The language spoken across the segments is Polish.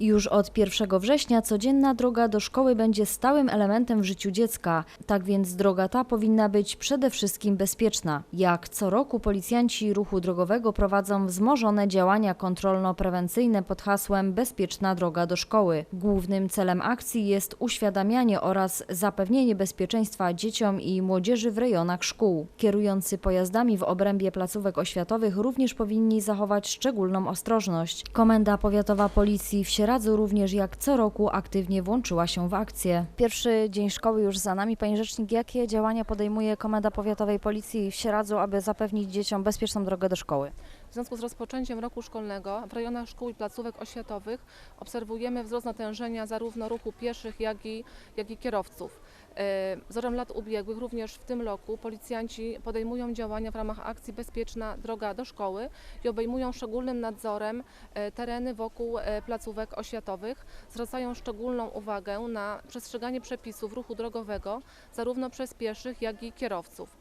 Już od 1 września codzienna droga do szkoły będzie stałym elementem w życiu dziecka. Tak więc droga ta powinna być przede wszystkim bezpieczna. Jak co roku policjanci ruchu drogowego prowadzą wzmożone działania kontrolno-prewencyjne pod hasłem Bezpieczna droga do szkoły. Głównym celem akcji jest uświadamianie oraz zapewnienie bezpieczeństwa dzieciom i młodzieży w rejonach szkół. Kierujący pojazdami w obrębie placówek oświatowych również powinni zachować szczególną ostrożność. Komenda Powiatowa Policji w Sieradzu również jak co roku aktywnie włączyła się w akcję. Pierwszy dzień szkoły już za nami. Panie Rzecznik, jakie działania podejmuje Komenda Powiatowej Policji w Sieradzu, aby zapewnić dzieciom bezpieczną drogę do szkoły? W związku z rozpoczęciem roku szkolnego w rejonach szkół i placówek oświatowych obserwujemy wzrost natężenia zarówno ruchu pieszych, jak i, jak i kierowców. E, Wzorem lat ubiegłych również w tym roku policjanci podejmują działania w ramach akcji Bezpieczna droga do szkoły i obejmują szczególnym nadzorem e, tereny wokół e, placówek oświatowych. Zwracają szczególną uwagę na przestrzeganie przepisów ruchu drogowego zarówno przez pieszych, jak i kierowców.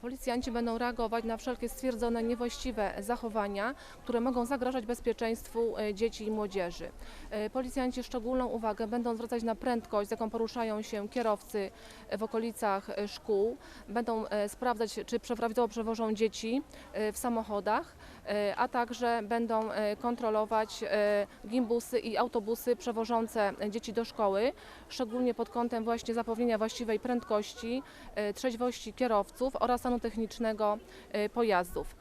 Policjanci będą reagować na wszelkie stwierdzone niewłaściwe zachowania, które mogą zagrażać bezpieczeństwu dzieci i młodzieży. Policjanci szczególną uwagę będą zwracać na prędkość, z jaką poruszają się kierowcy w okolicach e, szkół. Będą e, sprawdzać, czy prawidłowo przewożą dzieci e, w samochodach, a także będą kontrolować gimbusy i autobusy przewożące dzieci do szkoły, szczególnie pod kątem właśnie zapewnienia właściwej prędkości, trzeźwości kierowców oraz stanu technicznego pojazdów.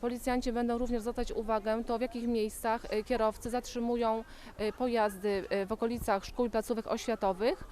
Policjanci będą również zwracać uwagę to, w jakich miejscach kierowcy zatrzymują pojazdy w okolicach szkół i placówek oświatowych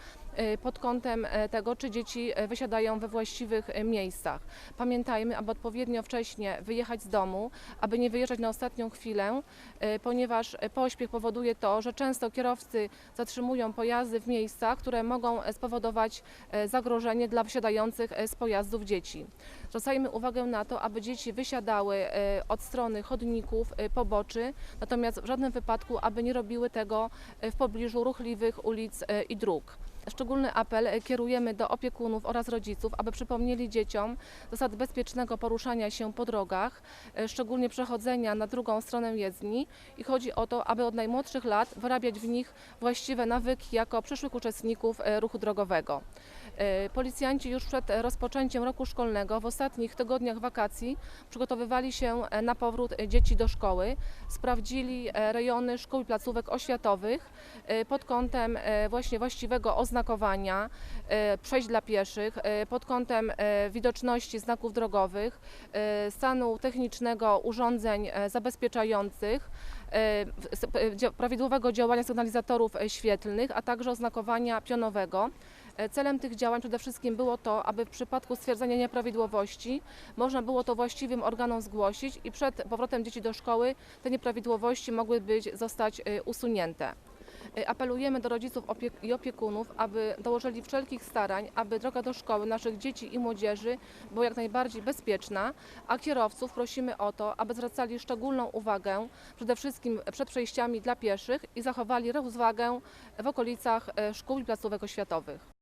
pod kątem tego, czy dzieci e, wysiadają we właściwych e, miejscach. Pamiętajmy, aby odpowiednio wcześnie wyjechać z domu, aby nie wyjeżdżać na ostatnią chwilę, e, ponieważ e, pośpiech powoduje to, że często kierowcy zatrzymują pojazdy w miejscach, które mogą e, spowodować e, zagrożenie dla wysiadających e, z pojazdów dzieci. Zwracajmy uwagę na to, aby dzieci wysiadały e, od strony chodników, e, poboczy, natomiast w żadnym wypadku, aby nie robiły tego e, w pobliżu ruchliwych ulic e, i dróg. Szczególny apel kierujemy do opiekunów oraz rodziców, aby przypomnieli dzieciom zasad bezpiecznego poruszania się po drogach, e, szczególnie przechodzenia na drugą stronę jezdni i chodzi o to, aby od najmłodszych lat wyrabiać w nich właściwe nawyki jako przyszłych uczestników e, ruchu drogowego. E, Policjanci już przed rozpoczęciem roku szkolnego w ostatnich tygodniach wakacji przygotowywali się na powrót dzieci do szkoły. Sprawdzili rejony szkół i placówek oświatowych pod kątem właśnie właściwego oznakowania e, przejść dla pieszych, e, pod kątem e, widoczności znaków drogowych, stanu technicznego urządzeń zabezpieczających, prawidłowego działania sygnalizatorów świetlnych, a także oznakowania pionowego. Celem tych działań przede wszystkim było to, aby w przypadku stwierdzenia nieprawidłowości można było to właściwym organom zgłosić i przed powrotem dzieci do szkoły te nieprawidłowości mogły być, zostać usunięte. E, Apelujemy do rodziców i opiekunów, aby dołożyli wszelkich starań, aby droga do szkoły naszych dzieci i młodzieży była jak najbardziej bezpieczna, a kierowców prosimy o to, aby zwracali szczególną uwagę przede wszystkim przed przejściami dla pieszych i zachowali rozwagę w okolicach e, szkół i placówek oświatowych.